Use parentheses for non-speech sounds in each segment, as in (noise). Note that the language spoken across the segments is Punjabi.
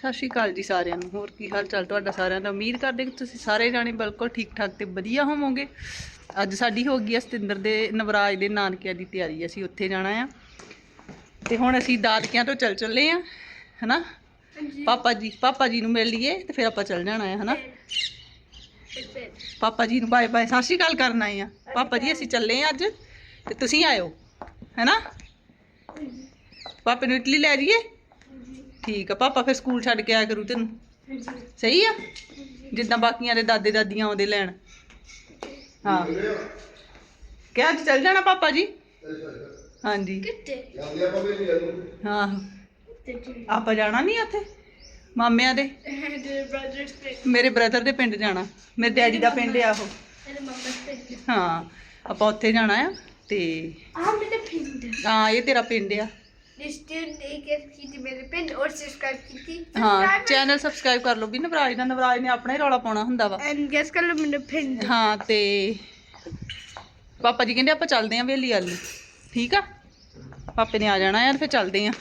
ਸਤਿ ਸ਼੍ਰੀ ਅਕਾਲ ਜੀ ਸਾਰਿਆਂ ਨੂੰ। ਹੋਰ ਕੀ ਹਾਲ ਚਾਲ ਤੁਹਾਡਾ ਸਾਰਿਆਂ ਦਾ? ਉਮੀਦ ਕਰਦੇ ਕਿ ਤੁਸੀਂ ਸਾਰੇ ਜਾਣੇ ਬਿਲਕੁਲ ਠੀਕ ਠਾਕ ਤੇ ਵਧੀਆ ਹੋਵੋਗੇ। ਅੱਜ ਸਾਡੀ ਹੋ ਗਈ ਆ ਸਤਿੰਦਰ ਦੇ ਨਵਰਾਜ ਦੇ ਨਾਨਕਿਆਂ ਦੀ ਤਿਆਰੀ। ਅਸੀਂ ਉੱਥੇ ਜਾਣਾ ਆ। ਤੇ ਹੁਣ ਅਸੀਂ ਦਾਦਕਿਆਂ ਤੋਂ ਚੱਲ ਚੱਲੇ ਆ ਹਨਾ? ਪਾਪਾ ਜੀ ਪਾਪਾ ਜੀ ਨੂੰ ਮਿਲ ਲਈਏ ਤੇ ਫਿਰ ਆਪਾਂ ਚੱਲ ਜਾਣਾ ਆ ਹਨਾ? ਪਾਪਾ ਜੀ ਨੂੰ ਬਾਏ ਬਾਏ। ਸਤਿ ਸ਼੍ਰੀ ਅਕਾਲ ਕਰਨ ਆਏ ਆ। ਪਾਪਾ ਜੀ ਅਸੀਂ ਚੱਲੇ ਆ ਅੱਜ ਤੇ ਤੁਸੀਂ ਆਇਓ ਹੈਨਾ? ਪਾਪੇ ਨੂੰ ਇਟਲੀ ਲੈ ਜਾਈਏ? ਠੀਕ ਆ ਪਾਪਾ ਫਿਰ ਸਕੂਲ ਛੱਡ ਕੇ ਆਇਆ ਕਰੂ ਤੈਨੂੰ। ਸਹੀ ਆ? ਜਿੱਦਾਂ ਬਾਕੀਆਂ ਦੇ ਦਾਦੇ ਦਾਦੀਆਂ ਆਉਂਦੇ ਲੈਣ। ਹਾਂ। ਕਿਹਾ ਅੱਜ ਚੱਲ ਜਾਣਾ ਪਾਪਾ ਜੀ? ਹਾਂਜੀ। ਹਾਂ। ਆਪਾਂ ਜਾਣਾ ਨਹੀਂ ਉੱਥੇ? ਮਾਮਿਆਂ ਦੇ? ਮੇਰੇ ਬ੍ਰਦਰ ਦੇ ਪਿੰਡ ਜਾਣਾ। ਮੇਰੇ ਡੈਡੀ ਦਾ ਪਿੰਡ ਆ ਉਹ। ਹਾਂ। ਆਪਾਂ ਉੱਥੇ ਜਾਣਾ ਆ ਤੇ ਹਾਂ ਇਹ ਤੇਰਾ ਪਿੰਡ ਆ। ਹਾਂ ਚੈਨਲ ਸਬਸਕ੍ਰਾਈਬ ਕਰ ਲਓ ਵੀ ਨਵਰਾਜ ਦਾ ਨਵਰਾਜ ਨੇ ਆਪਣਾ ਹੀ ਰੌਲਾ ਪਾਉਣਾ ਹੁੰਦਾ ਵਾ। ਐਂਡ ਗੈਸ ਕਰ ਲਓ ਮੈਨੂੰ ਪਿੰਡ। ਹਾਂ ਤੇ ਪਾਪਾ ਜੀ ਕਹਿੰਦੇ ਆਪਾਂ ਚੱਲਦੇ ਆਂ ਵੇਲੀ ਵੱਲ। ਨੂੰ ਠੀਕ ਆ? ਪਾਪੇ ਨੇ ਆ ਜਾਣਾ ਯਾਰ ਫਿਰ ਚੱਲਦੇ ਆਂ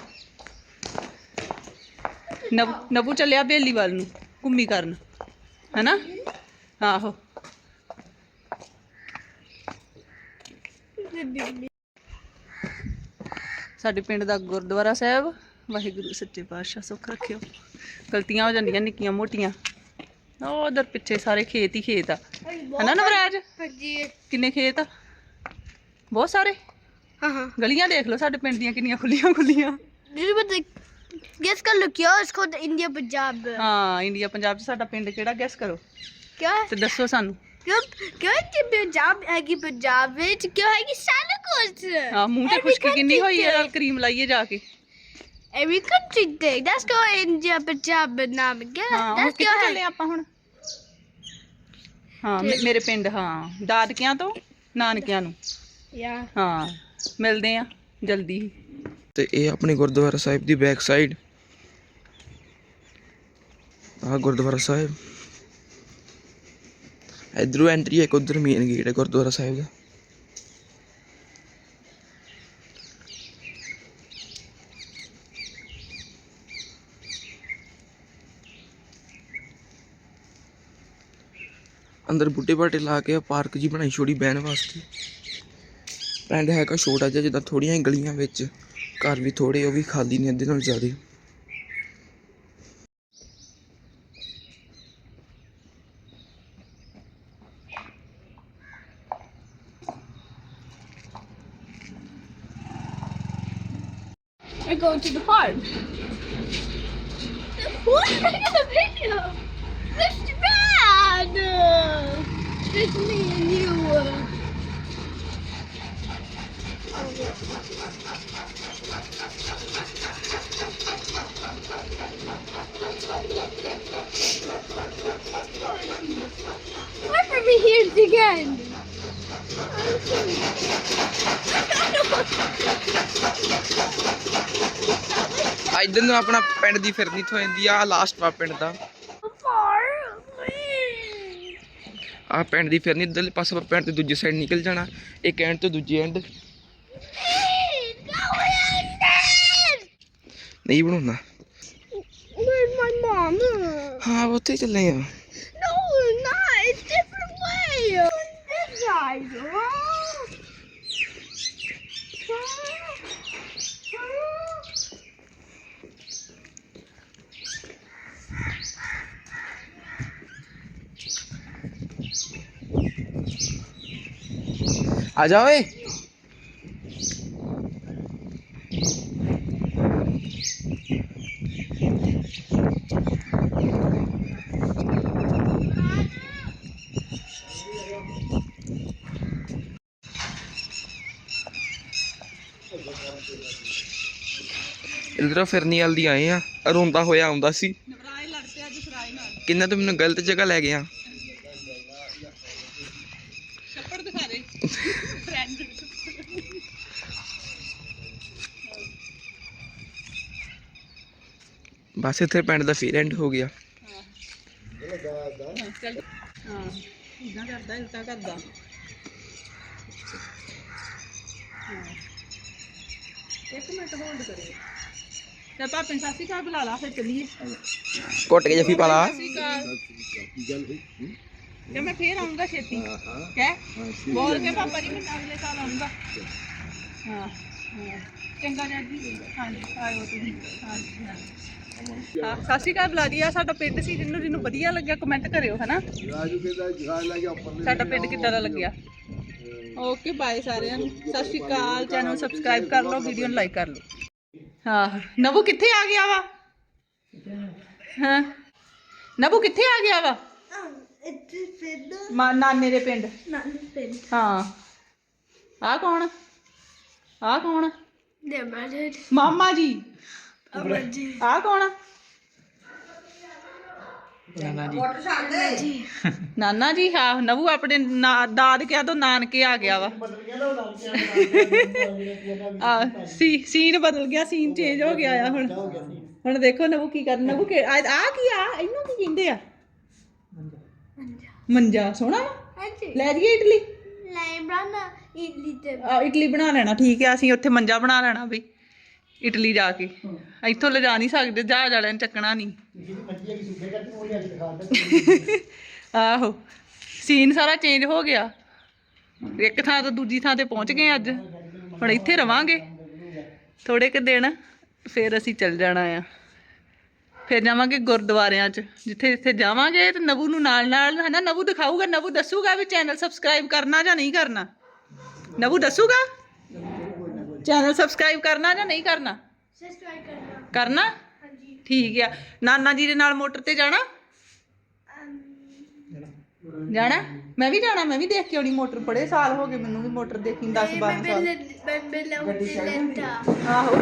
ਨਵ ਚੱਲਿਆ ਵੇਲੀ ਵੱਲ ਨੂੰ ਘੁੰਮੀ ਕਰਨ। ਹੈਨਾ? ਆਹੋ। ਸਾਡੇ ਪਿੰਡ ਦਾ ਗੁਰਦੁਆਰਾ ਸਾਹਿਬ ਵਾਹਿਗੁਰੂ ਸੱਚੇ ਪਾਤਸ਼ਾਹ ਸੁੱਖ ਰੱਖਿਓ। ਗਲਤੀਆਂ ਹੋ ਜਾਂਦੀਆਂ ਨਿੱਕੀਆਂ ਮੋਟੀਆਂ। ਉਹ ਉਧਰ ਪਿੱਛੇ ਸਾਰੇ ਖੇਤ ਹੀ ਖੇਤ ਆ। ਹੈਨਾ ਨਵਰਾਜ? ਜੀ ਕਿੰਨੇ ਖੇਤ ਆ? ਬਹੁਤ ਸਾਰੇ? ਹਾਂ ਹਾਂ। ਗਲੀਆਂ ਦੇਖ ਲਓ ਸਾਡੇ ਪਿੰਡ ਦੀਆਂ ਕਿੰਨੀਆਂ ਖੁੱਲੀਆਂ ਖੁੱਲੀਆਂ। ਜੀ ਬਤ ਗੈਸ ਕਰ ਲਓ ਕਿਉਂ ਇਸ ਕੋਲ ਇੰਡੀਆ ਪੰਜਾਬ ਹਾਂ ਇੰਡੀਆ ਪੰਜਾਬ 'ਚ ਸਾਡਾ ਪਿੰਡ ਕਿਹੜਾ ਗੈਸ ਕਰੋ? ਕਿਉਂ? ਤੇ ਦੱਸੋ ਸਾਨੂੰ। ਕਿਉਂ ਕਿਉਂ ਕਿ ਪੰਜਾਬ ਹੈਗੀ ਪੰਜਾਬ ਵਿੱਚ ਕਿਉਂ ਹੈਗੀ ਸਾਰਾ ਕੁਝ ਹਾਂ ਮੂੰਹ ਤੇ ਖੁਸ਼ਕੀ ਕਿੰਨੀ ਹੋਈ ਹੈ ਨਾਲ ਕਰੀਮ ਲਾਈਏ ਜਾ ਕੇ ਐਵਰੀ ਕੰਟਰੀ ਦੇ ਦੈਟਸ ਕੋ ਇੰਡੀਆ ਪੰਜਾਬ ਨਾਮ ਗਿਆ ਹਾਂ ਹੁਣ ਦੈਟਸ ਕਿੱਥੇ ਕਿਉਂ ਚੱਲੇ ਆਪਾਂ ਹੁਣ ਹਾਂ ਮੇ- ਮੇਰੇ ਪਿੰਡ ਹਾਂ ਦਾਦਕਿਆਂ ਤੋਂ ਨਾਨਕਿਆਂ ਨੂੰ ਯਾ ਹਾਂ ਮਿਲਦੇ ਆ ਜਲਦੀ ਹੀ ਤੇ ਇਹ ਆਪਣੇ ਗੁਰਦੁਆਰਾ ਸਾਹਿਬ ਦੀ ਬੈਕ ਸਾਈਡ ਆਹ ਗੁਰਦੁਆਰਾ ਸਾਹਿਬ ਇਧਰੋਂ ਐਂਟਰੀ ਹੈ ਇੱਕ ਉਧਰ ਮੇਨ ਗੇਟ ਹੈ ਗੁਰਦੁਆਰਾ ਸਾਹਿਬ ਦਾ। ਅੰਦਰ ਬੁੱਢੇ ਬਾਟੇ ਲਾ ਕੇ ਪਾਰਕ ਜੀ ਬਣਾਈ ਛੋੜੀ ਬਹਿਣ ਵਾਸਤੇ। ਪਿੰਡ ਹੈਗਾ ਛੋਟਾ ਜਿਹਾ, ਜਿੱਦਾਂ ਥੋੜੀਆਂ ਹੀ ਗਲੀਆਂ ਵਿੱਚ। ਘਰ ਵੀ ਥੋੜੇ ਉਹ ਵੀ ਖਾਲੀ ਨੇ, ਅੱਧੇ ਨਾਲ ਜ਼ਿਆਦਾ। go to the farm. What? (laughs) in the video. It's bad. It's me and you. Why are we here again. ਇਧਰ ਨੂੰ ਆਪਣਾ ਪਿੰਡ ਦੀ ਫਿਰਨੀ ਤੋਂ ਜਾਂਦੀ ਆ ਲਾਸਟ ਵਾ ਪਿੰਡ ਦਾ ਆ ਪਿੰਡ ਦੀ ਫਿਰਨੀ ਇਧਰਲੇ ਪਾਸੇ ਪਿੰਡ ਤੇ ਦੂਜੀ ਸਾਈਡ ਨਿਕਲ ਜਾਣਾ ਇੱਕ ਐਂਡ ਤੋਂ ਦੂਜੇ ਐਂਡ ਨਹੀਂ ਬਣਾਉਣਾ ਹਾਂ ਉੱਥੇ ਚੱਲੇ ਆ No, not. It's different way. This side. ਆ ਜਾ ਓਏ। ਇਧਰੋਂ ਫਿਰਨੀ ਵਾਲ ਦੀ ਆਏ ਆ। ਰੋਂਦਾ ਹੋਇਆ ਆਉਂਦਾ ਸੀ। ਨਵਰਾਜ ਲੜ ਪਿਆ ਅੱਜ ਸਰਾਏ ਨਾਲ। ਕਿੰਨਾ ਤੂੰ ਮੈਨੂੰ ਗਲਤ ਜਗ੍ਹਾ ਲੈ ਗਿਆ ਛੱਪੜ ਦਿਖਾ ਦੇ ਫਰੈਂਡ ਬਸ ਇੱਥੇ ਪਿੰਡ ਦਾ ਫੇਰ ਐਂਡ ਹੋ ਗਿਆ। ਚੱਲ ਹਾਂ। ਇਦਾਂ ਕਰਦਾ ਇਦਾਂ ਕਰਦਾ ਇੱਕ ਮਿੰਟ ਹੋਲਡ ਕਰਿਓ ਤੇ ਸ਼੍ਰੀ ਅਕਾਲ ਬੁਲਾ ਲਾ ਫਿਰ ਚੱਲੀਏ ਘੁੱਟ ਕੇ ਜੱਫੀ ਪਾ ਲਾ। ਸਤਿ ਸ਼੍ਰੀ ਅਕਾਲ। ਕਿ ਮੈਂ ਫੇਰ ਆਉਂਗਾ ਛੇਤੀ ਕਹਿ ਬੋਲ ਕੇ ਪਾਪਾ ਜੀ ਮੈਂ ਅਗਲੇ ਸਾਲ ਆਉਂਗਾ ਹਾਂ ਹਾਂ। ਚੰਗਾ ਜੀ ਹਾਂਜੀ ਆਇਓ ਤੁਸੀਂ ਹਾਂਜੀ ਹਾਂ ਹਾਂ, ਸਤਿ ਸ਼੍ਰੀ ਅਕਾਲ ਬੁਲਾ ਦਿਆ ਸਾਡਾ ਪਿੰਡ ਸੀ ਜਿਹਨੂੰ ਜਿਹਨੂੰ ਵਧੀਆ ਲੱਗਿਆ ਕਮੈਂਟ ਕਰਿਓ ਹਨਾ? ਸਾਡਾ ਪਿੰਡ ਕਿੱਦਾਂ ਦਾ ਲੱਗਿਆ? ਓਕੇ ਬਾਏ ਸਾਰਿਆਂ ਨੂੰ। ਸਤਿ ਸ਼੍ਰੀ ਅਕਾਲ ਚੈਨਲ ਸਬਸਕ੍ਰਾਈਬ ਕਰ ਲਓ ਵੀਡੀਓ ਨੂੰ ਲਾਈਕ ਕਰ ਲਓ। ਹਾਂ ਨਬੂ ਕਿੱਥੇ ਆ ਗਿਆ ਵਾ? ਹਾਂ। ਨਬੂ ਕਿੱਥੇ ਆ ਗਿਆ ਵਾ? ਇੱਥੇ ਫਿਰ ਮਾ ਨਾਨੇ ਦੇ ਪਿੰਡ। ਨਾਨੀ ਪਿੰਡ। ਹਾਂ। ਆ ਕੌਣ? ਆ ਕੌਣ? ਦੇ ਮਾਮਾ ਜੀ। ਅਮਰ ਜੀ। ਆ ਕੌਣ? ਨਾਨਾ ਜੀ। ਹਾਂ। ਨਵੂ ਆਪਣੇ ਨਾ- ਦਾਦਕਿਆਂ ਤੋਂ ਨਾਨਕੇ ਆ ਗਿਆ ਵਾ। ਆ ਸੀ ਸੀਨ ਬਦਲ ਗਿਆ ਸੀਨ ਚੇਂਜ ਹੋ ਗਿਆ ਆ ਹੁਣ। ਹੁਣ ਦੇਖੋ ਨਵੂ ਕੀ ਕਰ ਨਵੂ ਕਿ ਆ ਆ ਕੀ ਆ? ਇਹਨੂੰ ਕੀ ਕਹਿੰਦੇ ਆ? ਮੰਜਾ ਸੋਹਣਾ ਵਾ? ਹਾਂਜੀ। ਲੈ ਜੀਏ ਇਡਲੀ ਲੈ ਬਰਾਨਾ ਇਡਲੀ ਤੇ। ਆ ਇਡਲੀ ਬਣਾ ਲੈਣਾ ਠੀਕ ਹੈ ਅਸੀਂ ਉੱਥੇ ਮੰਜਾ ਬਣਾ ਲੈਣਾ ਬਈ ਇਟਲੀ ਜਾ ਕੇ। ਇੱਥੋਂ ਲਿਜਾ ਨਹੀਂ ਸਕਦੇ ਜਹਾਜ਼ ਵਾਲਿਆਂ ਨੇ ਚੱਕਣਾ ਨਹੀਂ। ਆਹੋ ਸੀਨ ਸਾਰਾ ਚੇਂਜ ਹੋ ਗਿਆ। ਇੱਕ ਥਾਂ ਤੋਂ ਦੂਜੀ ਥਾਂ ਤੇ ਪਹੁੰਚ ਗਏ ਅੱਜ। ਹੁਣ ਇੱਥੇ ਰਵਾਂਗੇ। ਥੋੜੇ ਕੁ ਦਿਨ ਫਿਰ ਅਸੀਂ ਚੱਲ ਜਾਣਾ ਆ। ਫਿਰ ਜਾਵਾਂਗੇ ਗੁਰਦੁਆਰਿਆਂ 'ਚ ਜਿੱਥੇ ਜਿੱਥੇ ਜਾਵਾਂਗੇ ਤੇ ਨਵੂ ਨੂੰ ਨਾਲ ਨਾਲ ਹਨਾ ਨਵੂ ਦਿਖਾਊਗਾ ਨਵੂ ਦੱਸੂਗਾ ਵੀ ਚੈਨਲ ਸਬਸਕ੍ਰਾਈਬ ਕਰਨਾ ਜਾਂ ਨਹੀਂ ਕਰਨਾ। ਨਵੂ ਦੱਸੂਗਾ? ਚੈਨਲ ਸਬਸਕ੍ਰਾਈਬ ਕਰਨਾ ਜਾਂ ਨਹੀਂ ਕਰਨਾ? ਸਬਸਕ੍ਰਾਈਬ ਕਰਨਾ। ਕਰਨਾ? ਹਾਂਜੀ। ਠੀਕ ਆ। ਨਾਨਾ ਜੀ ਦੇ ਨਾਲ ਮੋਟਰ ਤੇ ਜਾਣਾ? ਜਾਣਾ? ਮੈਂ ਵੀ ਜਾਣਾ ਮੈਂ ਵੀ ਦੇਖ ਕੇ ਆਉਣੀ ਮੋਟਰ ਬੜੇ ਸਾਲ ਹੋ ਗਏ ਮੈਨੂੰ ਵੀ ਮੋਟਰ ਦੇਖੀ 10 12 ਸਾਲ ਮੈਂ ਬਿੱਲਾ ਉੱਤੇ ਲੈਂਦਾ ਆਹੋ।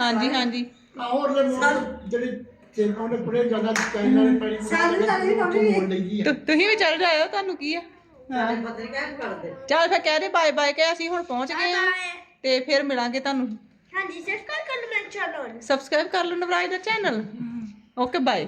ਹਾਂਜੀ ਹਾਂਜੀ। ਲੈ ਜਿਹੜੀ ਪੈਣੀ ਸਾਨੂੰ ਲਈ ਤੁ- ਤੁਸੀਂ ਵੀ ਚੱਲ ਜਾਇਓ ਤੁਹਾਨੂੰ ਕੀ ਆ? ਹਾਂ। ਚੱਲ ਫਿਰ ਕਹਿ ਦੇ ਬਾਏ ਬਾਏ ਕਹਿ ਅਸੀਂ ਹੁਣ ਪਹੁੰਚ ਗਏ ਆ। ਤੇ ਫਿਰ ਮਿਲਾਂਗੇ ਤੁਹਾਨੂੰ। ਹਾਂਜੀ ਸਬਸਕ੍ਰਾਈਬ ਕਰਨਾ ਮੈਂ ਚੈਨਲ ਸਬਸਕ੍ਰਾਈਬ ਕਰ ਲਓ ਨਵਰਾਜ ਦਾ ਚੈਨਲ ਓਕੇ ਬਾਏ